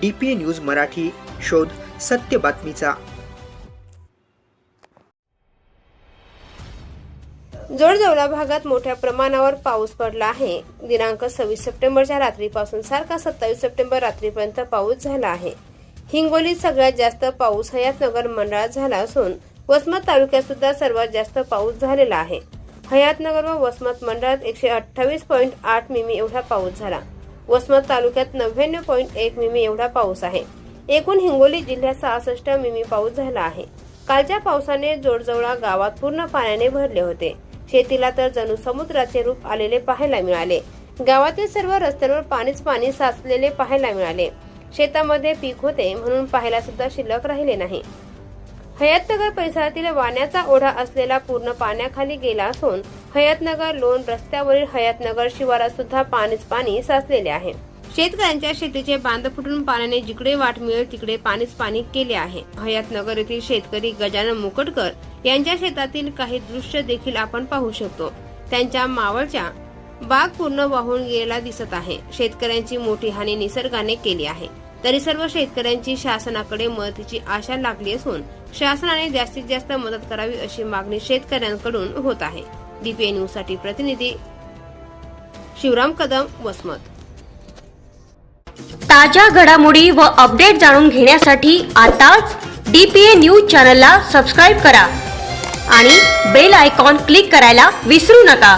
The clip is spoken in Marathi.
डी पी न्यूज मराठी शोध सत्य बातमीचा. जोडजवळा भागात मोठ्या प्रमाणावर पाऊस पडला आहे. दिनांक सव्वीस सप्टेंबरच्या रात्रीपासून सारखा सत्तावीस सप्टेंबर रात्रीपर्यंत पाऊस झाला आहे. हिंगोलीत सगळ्यात जास्त पाऊस हयातनगर मंडळात झाला असून वसमत तालुक्यात सुद्धा सर्वात जास्त पाऊस झालेला आहे. हयातनगर व वसमत मंडळात एकशे अठ्ठावीस पॉईंट आठ मिमी एवढा पाऊस झाला. वसमत तालुक्यात नव्याण्णव पॉईंट एक मिमी एवढा पाऊस आहे. एकूण हिंगोली जिल्ह्यात सहासष्ट मिमी पाऊस झाला आहे. कालच्या पावसाने जोडजवळा गावात पूर्ण पाण्याने भरले होते. शेतीला तर जणू समुद्राचे रूप आलेले पाहायला मिळाले. गावातील सर्व रस्त्यांवर पाणीच पाणी साचलेले पाहायला मिळाले. शेतामध्ये पीक होते म्हणून पाहायला सुद्धा शिल्लक राहिले नाही. हयातनगर परिसरातील वाण्याचा ओढा असलेला पूर्ण पाण्याखाली गेला असून हयातनगर लोण रस्त्यावरील हयातनगर शिवारात सुद्धा पाणीच पाणी साचलेले आहे. शेतकऱ्यांच्या शेतीचे बांध फुटून पाण्याने जिकडे वाट मिळेल तिकडे पाणीच पाणी केले आहे. हयातनगर येथील शेतकरी गजानन मुकटकर यांच्या शेतातील काही दृश्य देखील आपण पाहू शकतो. त्यांच्या मावळच्या बाग पूर्ण वाहून गेलेला दिसत आहे. शेतकऱ्यांची मोठी हानी निसर्गाने केली आहे. तरी सर्व शेतकऱ्यांची शासनाकडे मदतीची आशा लागली असून शासनाने जास्तीत जास्त मदत करावी अशी मागणी शेतकऱ्यांकडून होत आहे. डीपीए न्यूजसाठी प्रतिनिधी शिवराम कदम वसमत. ताज्या घडामोडी व अपडेट जाणून घेण्यासाठी आताच डीपीए न्यूज चॅनलला सबस्क्राईब करा आणि बेल आयकॉन क्लिक करायला विसरू नका.